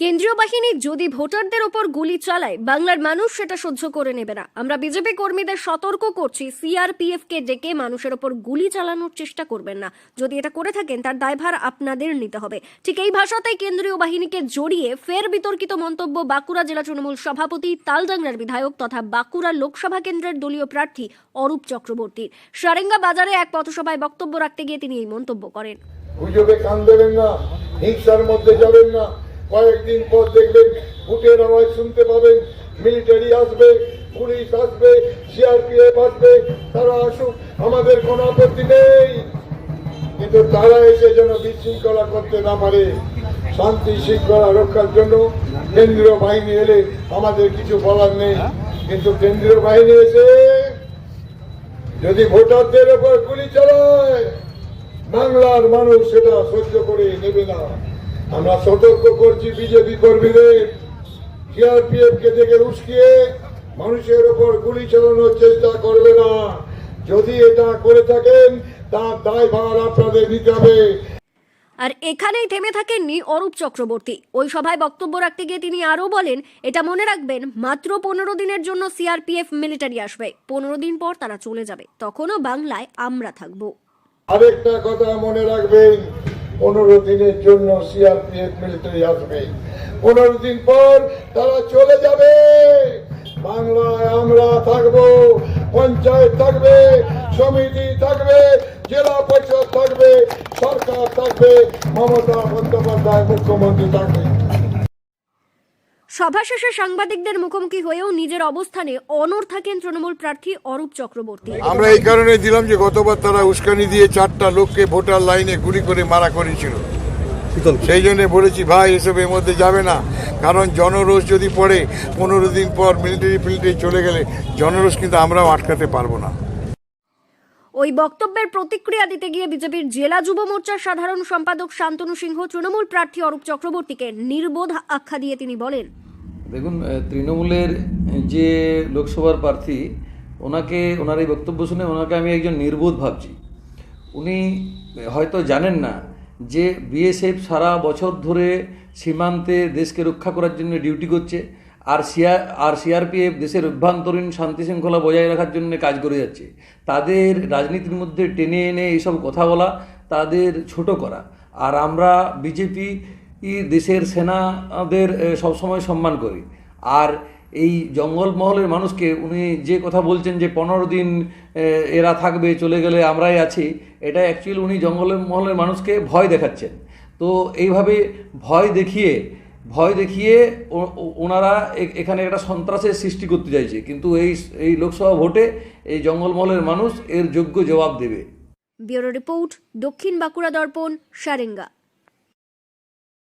কেন্দ্রীয় বাহিনী যদি ভোটারদের ওপর গুলি চালায়, বাংলার মানুষ সেটা সহ্য করে নেবে না। আমরা বিজেপি কর্মীদের সতর্ক করছি সিআরপিএফ কে ডেকে মানুষের ওপর গুলি চালানোর চেষ্টা করবেন না। যদি এটা করে থাকেন, তার দায়ভার আপনাদের নিতে হবে। ঠিক এই ভাষাতেই কেন্দ্রীয় বাহিনীকে জড়িয়ে ফের বিতর্কিত মন্তব্য বাঁকুড়া জেলা তৃণমূল সভাপতি তালডাংরার বিধায়ক তথা বাঁকুড়া লোকসভা কেন্দ্রের দলীয় প্রার্থী অরূপ চক্রবর্তীর। সারেঙ্গা বাজারে এক পথসভায় বক্তব্য রাখতে গিয়ে তিনি এই মন্তব্য করেন। না, হিংসার মধ্যে যাবেন না। কয়েকদিন পর দেখবেন বুটের আওয়াজ শুনতে পাবেন মিলিটারি আসবে পুলিশ আসবে সিআরপিএফ আসবে, তারা আসুক, আমাদের কোনো আপত্তি নেই। কিন্তু তারা এসে যেন বিশৃঙ্খলা করতে না পারে, শান্তি শৃঙ্খলা রক্ষার জন্য কেন্দ্রীয় বাহিনী এলে আমাদের কিছু বলার নেই। কিন্তু কেন্দ্রীয় বাহিনী এসে যদি ভোটারদের উপর গুলি চালায়, বাংলার মানুষ সেটা সহ্য করে নেবে না। আমরা সতর্ক করছি বিজেপি কর্মীদের। সিআরপিএফ কে দেখে উস্কিয়ে মানুষের ওপর গুলি চালানোর চেষ্টা করবে না। যদি এটা করে থাকেন তার দায়ভার আপনাদের নিতে হবে। আর এখানেই থেমে থাকেননি অরূপ চক্রবর্তী। ওই সভায় বক্তব্য রাখতে গিয়ে তিনি আরও বলেন এটা মনে রাখবেন মাত্র পনেরো দিনের জন্য সিআরপিএফ মিলিটারি আসবে। পনেরো দিন পর তারা চলে যাবে। তখনও বাংলায় আমরা থাকব। আরেকটা কথা মনে রাখবেন পনেরো দিনের জন্য সিআরপিএফ মিলিটারি আসবে। পনেরো দিন পর তারা চলে যাবে। বাংলায় আমরা থাকব, পঞ্চায়েত থাকবে, সমিতি থাকবে, জেলা পরিষদ থাকবে, সরকার থাকবে, মমতা বন্দ্যোপাধ্যায় মুখ্যমন্ত্রী থাকবে। সভা শেষে সাংবাদিকদের মুখোমুখি হয়েও নিজের অবস্থানে অনড় থাকেন তৃণমূল প্রার্থী অরূপ চক্রবর্তী। আমরা এই কারণে দিলাম যে গতবার তারা উস্কানি দিয়ে চারটা লোককে ভোটার লাইনে গুলি করে মারা করেছিল। সেই জন্য বলেছি ভাই এসব এর মধ্যে যাবে না। কারণ জনরোষ যদি পড়ে পনেরো দিন পর মিলিটারি ফিলিটারি চলে গেলে জনরোষ কিন্তু আমরাও আটকাতে পারব না। ওই বক্তব্যের প্রতিক্রিয়া দিতে গিয়ে বিজেপির জেলা যুব মোর্চার সাধারণ সম্পাদক শান্তনু সিংহ তৃণমূল প্রার্থী অরূপ চক্রবর্তীকে নির্বোধ আখ্যা দিয়ে তিনি বলেন দেখুন তৃণমূলের যে লোকসভার প্রার্থী, ওনাকে, ওনার এই বক্তব্য শুনে ওনাকে আমি একজন নির্বোধ ভাবছি। উনি হয়তো জানেন না যে বিএসএফ সারা বছর ধরে সীমান্তে দেশকে রক্ষা করার জন্য ডিউটি করছে, আর সিআর আর সিআরপিএফ দেশের অভ্যন্তরীণ শান্তি শৃঙ্খলা বজায় রাখার জন্য কাজ করে যাচ্ছে। তাদের রাজনীতির মধ্যে টেনে এনে এইসব কথা বলা, তাদের ছোট করা। আর আমরা বিজেপি দেশের সেনাদের সবসময় সম্মান করি। আর এই জঙ্গলমহলের মানুষকে, উনি যে কথা বলছেন যে পনেরো দিন এরা থাকবে, চলে গেলে আমরাই আছি, এটা অ্যাকচুয়ালি উনি জঙ্গলের মহলের মানুষকে ভয় দেখাচ্ছেন। তো এইভাবে ভয় দেখিয়ে ভয় দেখিয়ে ওনারা এখানে একটা সন্ত্রাসের সৃষ্টি করতে চাইছে। কিন্তু এই এই লোকসভা ভোটে এই জঙ্গলমহলের মানুষ এর যোগ্য জবাব দেবে। ব্যুরো রিপোর্ট, দক্ষিণ বাঁকুড়া দর্পণ, সারেঙ্গা।